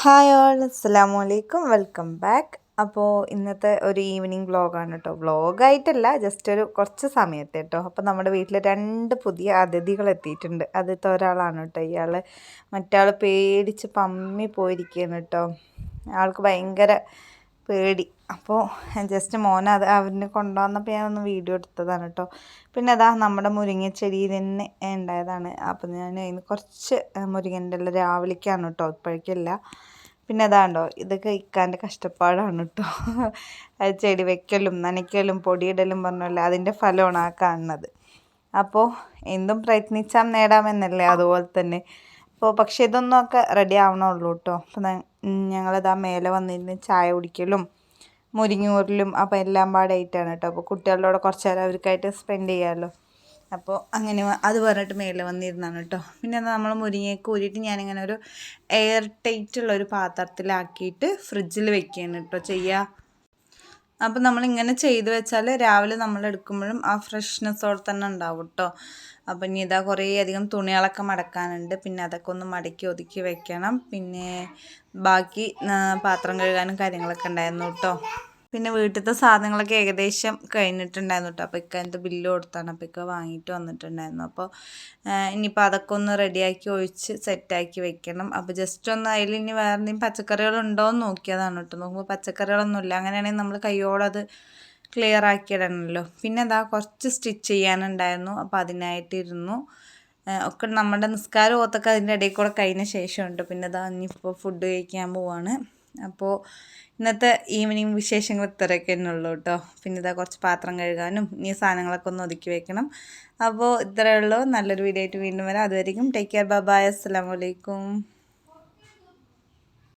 Hi all അസ്സാം വലൈക്കും welcome back. അപ്പോൾ ഇന്നത്തെ ഒരു ഈവനിങ് വ്ളോഗാണ് കേട്ടോ വ്ളോഗായിട്ടല്ല ജസ്റ്റ് ഒരു കുറച്ച് സമയത്ത് കേട്ടോ അപ്പോൾ നമ്മുടെ വീട്ടിൽ രണ്ട് പുതിയ അതിഥികൾ എത്തിയിട്ടുണ്ട്. ആദ്യത്തെ ഒരാളാണ് കേട്ടോ ഇയാൾ മറ്റാൾ പേടിച്ച് പമ്മി പോയിരിക്കുകയാണ് കേട്ടോ ആൾക്ക് ഭയങ്കര പേടി. അപ്പോൾ ജസ്റ്റ് മോൻ അത് അവന് കൊണ്ടുവന്നപ്പോൾ ഞാനൊന്ന് വീഡിയോ എടുത്തതാണ് കേട്ടോ പിന്നെ അതാ നമ്മുടെ മുരിങ്ങച്ചെടിയിൽ തന്നെ ഉണ്ടായതാണ്. അപ്പോൾ ഞാൻ അതിന് കുറച്ച് മുരിങ്ങന്റെ എല്ലാം രാവിലേക്കാണ് കേട്ടോ ഇപ്പോഴേക്കല്ല. പിന്നെ അതാണ്ടോ ഇതൊക്കെ ഇക്കാന്റെ കഷ്ടപ്പാടാണ് കേട്ടോ ചെടി വെക്കലും നനയ്ക്കലും പൊടിയിടലും പറഞ്ഞല്ലോ അതിന്റെ ഫലമാണ് ആ കാണുന്നത്. അപ്പോൾ എന്തും പ്രയത്നിച്ചാൽ നേടാമെന്നല്ലേ അതുപോലെ തന്നെ. അപ്പോൾ പക്ഷേ ഇതൊന്നും ഒക്കെ റെഡി ആവണുള്ളൂ കേട്ടോ അപ്പോൾ ഞങ്ങളിതാ മേലെ വന്നിരുന്ന് ചായ കുടിക്കലും മുരിങ്ങൂരിലും അപ്പോൾ എല്ലാം പാടായിട്ടാണ് കേട്ടോ അപ്പോൾ കുട്ടികളോട് കുറച്ച് നേരം അവർക്കായിട്ട് സ്പെൻഡ് ചെയ്യാമല്ലോ അപ്പോൾ അങ്ങനെ അത് പറഞ്ഞിട്ട് മേലെ വന്നിരുന്നാണ് കേട്ടോ പിന്നെ നമ്മൾ മുരിങ്ങയൊക്കെ ഊരിയിട്ട് ഞാനിങ്ങനെ ഒരു എയർ ടൈറ്റ് ഉള്ള ഒരു പാത്രത്തിലാക്കിയിട്ട് ഫ്രിഡ്ജിൽ വെക്കുകയാണ് കേട്ടോ ചെയ്യുക അപ്പോൾ നമ്മളിങ്ങനെ ചെയ്ത് വെച്ചാൽ രാവിലെ നമ്മൾ എടുക്കുമ്പോഴും ആ ഫ്രഷ്നെസ്സോടെ തന്നെ ഉണ്ടാവും കേട്ടോ അപ്പം ഇനി ഇതാ കുറേ അധികം തുണികളൊക്കെ മടക്കാനുണ്ട്. പിന്നെ അതൊക്കെ ഒന്ന് മടക്കി ഒതുക്കി വെക്കണം. പിന്നെ ബാക്കി പാത്രം കഴുകാനും കാര്യങ്ങളൊക്കെ ഉണ്ടായിരുന്നു കേട്ടോ പിന്നെ വീട്ടിലത്തെ സാധനങ്ങളൊക്കെ ഏകദേശം കഴിഞ്ഞിട്ടുണ്ടായിരുന്നു കേട്ടോ അപ്പോൾ ഇക്ക ബില്ല് കൊടുത്താണ്. അപ്പോൾ ഇക്ക വാങ്ങിയിട്ട് വന്നിട്ടുണ്ടായിരുന്നു. അപ്പോൾ ഇനിയിപ്പോൾ അതൊക്കെ ഒന്ന് റെഡിയാക്കി ഒഴിച്ച് സെറ്റാക്കി വെക്കണം. അപ്പോൾ ജസ്റ്റ് ഒന്ന് അതിൽ ഇനി വേറെ എന്തെങ്കിലും പച്ചക്കറികളുണ്ടോ എന്ന് നോക്കിയതാണ് കേട്ടോ നോക്കുമ്പോൾ പച്ചക്കറികളൊന്നുമില്ല അങ്ങനെയാണെങ്കിൽ നമ്മൾ കൈയോടത് ക്ലിയർ ആക്കിയിടണമല്ലോ പിന്നെ അതാ കുറച്ച് സ്റ്റിച്ച് ചെയ്യാനുണ്ടായിരുന്നു. അപ്പോൾ അതിനായിട്ടിരുന്നു ഒക്കെ നമ്മുടെ നിസ്കാരം ഓത്തൊക്കെ അതിന്റെ ഇടയിൽ കൂടെ കഴിഞ്ഞ ശേഷമുണ്ട്. പിന്നെ അതാ ഇനിയിപ്പോൾ ഫുഡ് കഴിക്കാൻ പോവാണ്. അപ്പോൾ ഇന്നത്തെ ഈവനിങ് വിശേഷങ്ങൾ ഇത്രയൊക്കെ തന്നെ ഉള്ളൂ കേട്ടോ പിന്നെ ഇതാ കുറച്ച് പാത്രം കഴുകാനും ഈ സാധനങ്ങളൊക്കെ ഒന്ന് ഒതുക്കി വെക്കണം. അപ്പോൾ ഇത്രയേ ഉള്ളൂ. നല്ലൊരു വീഡിയോ ആയിട്ട് വീണ്ടും വരാം. അതുവരെയും ടേക്ക് കെയർ ബബായ് അസ്സാം വലൈക്കും